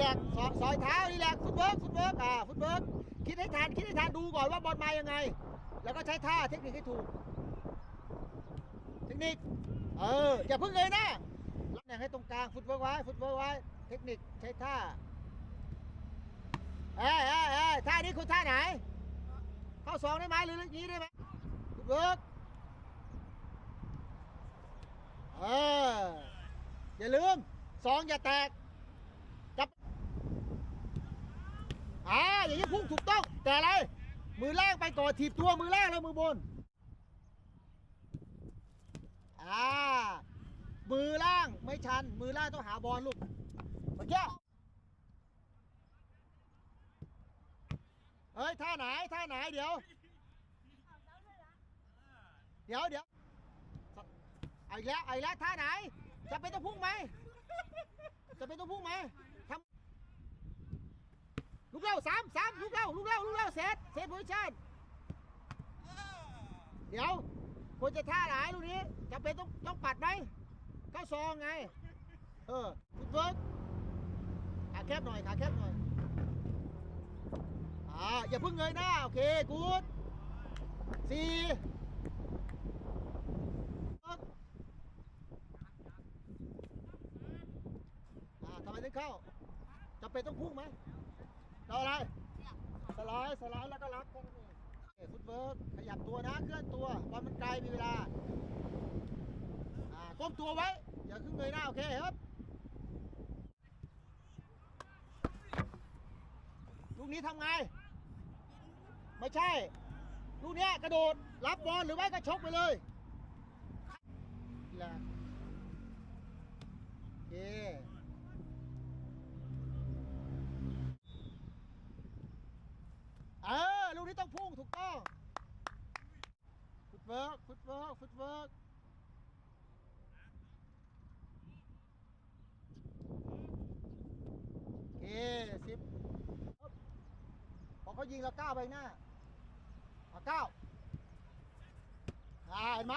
แลกซอยซอยเท้ารีแลกฟุตเวิร์กฟุตเวิร์กอ่าฟุตเวิร์กคิดให้ทันคิดให้ทันดูก่อนว่าบอลมายังไง แล้วก็ใช้ท่าเทคนิคให้ถูก เทคนิค เออ อย่าเพิ่งเลยนะรับแนวให้ตรงกลางฟุตเวิร์กไว้ฟุตเวิร์กไว้ เทคนิคใช้ท่าเอ้ยเอ้ยเอ้ยท่านี้คุณท่าไหน เข้าสองได้ไหมหรืออย่างนี้ได้ไหมฟุตเวิร์กเอออย่าลืมสองอย่าแตกจับ อ่าอย่างนี้พุ่งถูกต้องแต่อะไร มือล่างไปก่อนถีบตัวมือล่างแล้วมือบนอ่ามือล่างไม่ชัน มือล่างต้องหาบอลลูกเมื่อกี้เฮ้ยท่าไหนท่าไหนเดี๋ยว เดี๋ยวเดี๋ยวเอาอีกแล้วเอาอีกแล้วท่าไหนจะเป็นต้องพุ่งไหมจะเป็นต้องพุ่งไหม ลูกเร็วสามสามลูกเร็วลูกเร็วลูกเร็วเซตเซตโพซิชั่นเดี๋ยวควรจะท่าไหนลูกนี้จะเป็นต้องต้องปัดไหมเข้าซองไง เออฟุตเวิร์กขาแคบหน่อยขาแคบหน่อยอ่าอย่าเพิ่งเงยหน้า โอเคกูดสี่อ่าทำไมถึงเข้าจำเป็นต้องพุ่งไหม เราอะไรสไลด์สไลด์แล้วก็รับแค่นั้นเองฟุตเวิร์กขยับตัวนะเคลื่อนตัวบอลมันไกลมีเวลาอ่าก้มตัวไว้ อย่าขึ้นเงยหน้าโอเคครับลูกนี้ทำไง ไม่ใช่ ลูกเนี้ยกระโดดรับบอลหรือไม่ก็ชกไปเลย นี้ต้องพุ่งถูกต้องฟุตเวิร์กฟุตเวิร์กฟุตเวิร์กโอเคสิบพอเขายิงเราก้าวไปหน้าเอาก้าวอ่าเห็นไหม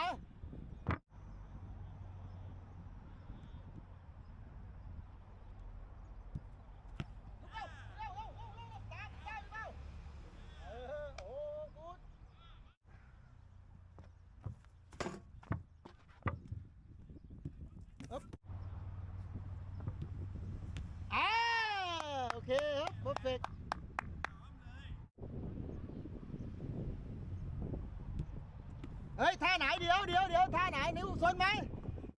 เร็วเร็วเร็วเร็วเร็วตามตามเร็วเออโอ้กูด ฮึบอ่าโอเค ครับ perfect เฮ้ยท่าไหนเ